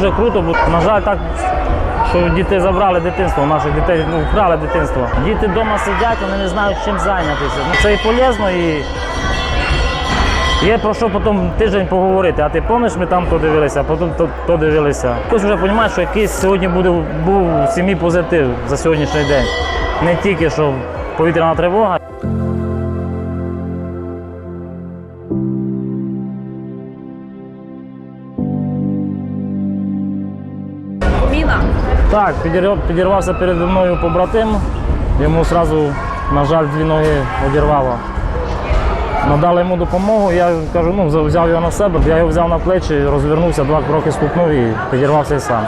дуже круто, бо, на жаль, так, що діти забрали дитинство, у наших дітей ну, вкрали дитинство. Діти вдома сидять, вони не знають, чим зайнятися. Ну, це і полезно, і є про що потім тиждень поговорити. А ти пам'ятаєш, ми там то дивилися, а потім то, то дивилися. Хтось вже розуміє, що якийсь сьогодні буде, був сім'ї позитив за сьогоднішній день. Не тільки що повітряна тривога. Так, підірвався переді мною побратим. Йому одразу, на жаль, дві ноги одірвало. Надали йому допомогу, я кажу, ну, взяв- його на себе, я його взяв на плечі, розвернувся, два кроки ступнув і підірвався і сам.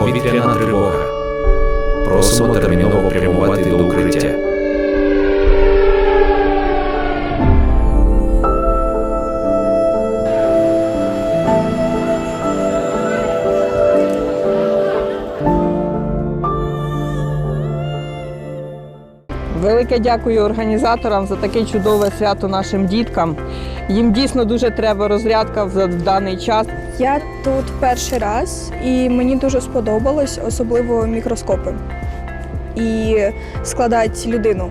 Повітряна тривога. Просимо терміново прямувати до укриття. Велике дякую організаторам за таке чудове свято нашим діткам. Їм дійсно дуже треба розрядка в даний час. Я тут перший раз, і мені дуже сподобалось, особливо мікроскопи. І складати людину.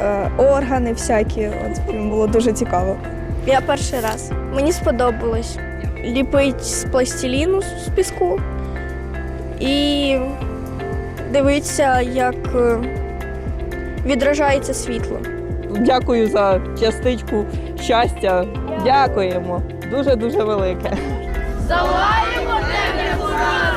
Е, Органи всякі, от було дуже цікаво. Я перший раз. Мені сподобалось ліпити з пластиліну з піску і дивитися, як е, відражається світло. Дякую за частичку щастя. Дякуємо. Дуже дуже велике. Залаємо тебе!